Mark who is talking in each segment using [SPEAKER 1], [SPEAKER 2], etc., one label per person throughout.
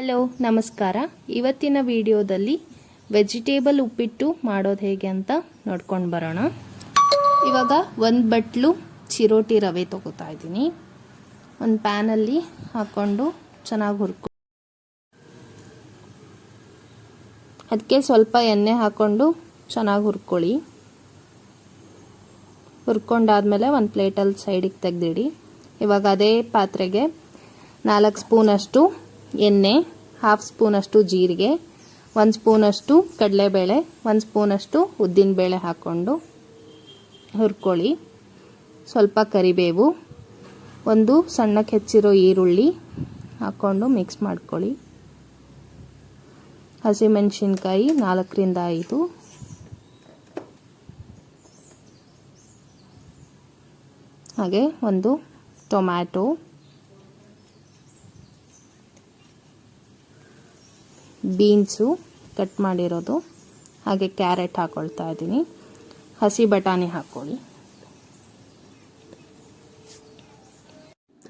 [SPEAKER 1] Hello, ನಮಸ್ಕಾರ. ಇವತ್ತಿನ ವಿಡಿಯೋದಲ್ಲಿ ವೆಜಿಟೇಬಲ್ ಉಪ್ಪಿಟ್ಟು ಮಾಡೋದು ಹೇಗೆ ಅಂತ ನೋಡ್ಕೊಂಡು ಬರೋಣ. ಇವಾಗ ಒಂದು ಬಟ್ಲು ಚಿರೋಟಿ ರವೆ ತೊಗೋತಾ ಇದ್ದೀನಿ. ಒಂದು ಪ್ಯಾನಲ್ಲಿ ಹಾಕ್ಕೊಂಡು ಚೆನ್ನಾಗಿ ಹುರ್ಕೊ ಅದಕ್ಕೆ ಸ್ವಲ್ಪ ಎಣ್ಣೆ ಹಾಕ್ಕೊಂಡು ಚೆನ್ನಾಗಿ ಹುರ್ಕೊಳ್ಳಿ. ಹುರ್ಕೊಂಡಾದ್ಮೇಲೆ ಒಂದು ಪ್ಲೇಟಲ್ಲಿ ಸೈಡಿಗೆ ತೆಗೆದಿಡಿ. ಇವಾಗ ಅದೇ ಪಾತ್ರೆಗೆ ನಾಲ್ಕು ಸ್ಪೂನಷ್ಟು ಎಣ್ಣೆ ಹಾಫ್ ಸ್ಪೂನಷ್ಟು ಜೀರಿಗೆ, ಒಂದು ಸ್ಪೂನಷ್ಟು ಕಡಲೆಬೇಳೆ, ಒಂದು ಸ್ಪೂನಷ್ಟು ಉದ್ದಿನಬೇಳೆ ಹಾಕ್ಕೊಂಡು ಹುರ್ಕೊಳ್ಳಿ. ಸ್ವಲ್ಪ ಕರಿಬೇವು, ಒಂದು ಸಣ್ಣಕ್ಕೆ ಹೆಚ್ಚಿರೋ ಈರುಳ್ಳಿ ಹಾಕ್ಕೊಂಡು ಮಿಕ್ಸ್ ಮಾಡ್ಕೊಳ್ಳಿ. ಹಸಿಮೆಣಸಿನ್ಕಾಯಿ ನಾಲ್ಕರಿಂದ ಐದು. ಹಾಗೆ ಒಂದು ಟೊಮ್ಯಾಟೊ ಬೀನ್ಸು ಕಟ್ ಮಾಡಿರೋದು. ಹಾಗೆ ಕ್ಯಾರೆಟ್ ಹಾಕ್ಕೊಳ್ತಾ ಇದ್ದೀನಿ. ಹಸಿ ಬಟಾಣಿ ಹಾಕ್ಕೊಳ್ಳಿ.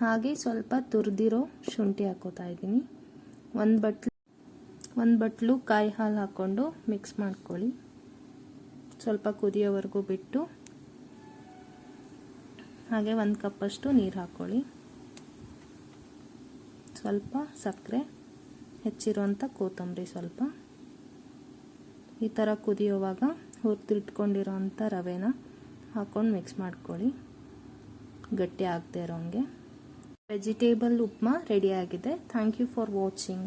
[SPEAKER 1] ಹಾಗೆ ಸ್ವಲ್ಪ ತುರಿದಿರೋ ಶುಂಠಿ ಹಾಕೋತಾ ಇದ್ದೀನಿ. ಒಂದು ಬಟ್ಲು ಒಂದು ಬಟ್ಲು ಕಾಯಿ ಹಾಲು ಹಾಕ್ಕೊಂಡು ಮಿಕ್ಸ್ ಮಾಡ್ಕೊಳ್ಳಿ. ಸ್ವಲ್ಪ ಕುದಿಯೋವರೆಗೂ ಬಿಟ್ಟು ಹಾಗೆ ಒಂದು ಕಪ್ಪಷ್ಟು ನೀರು ಹಾಕ್ಕೊಳ್ಳಿ. ಸ್ವಲ್ಪ ಸಕ್ಕರೆ. ಹೆಚ್ಚಿರುವಂಥ ಕೊತ್ತಂಬರಿ ಸ್ವಲ್ಪ. ಈ ಥರ ಕುದಿಯೋವಾಗ ಹುರಿದಿಟ್ಕೊಂಡಿರೋವಂಥ ರವೆನ ಹಾಕ್ಕೊಂಡು ಮಿಕ್ಸ್ ಮಾಡ್ಕೊಳ್ಳಿ. ಗಟ್ಟಿ ಆಗದೆ ಇರೋಂಗೆ. ವೆಜಿಟೇಬಲ್ ಉಪ್ಮಾ ರೆಡಿಯಾಗಿದೆ ಥ್ಯಾಂಕ್ ಯು ಫಾರ್ ವಾಚಿಂಗ್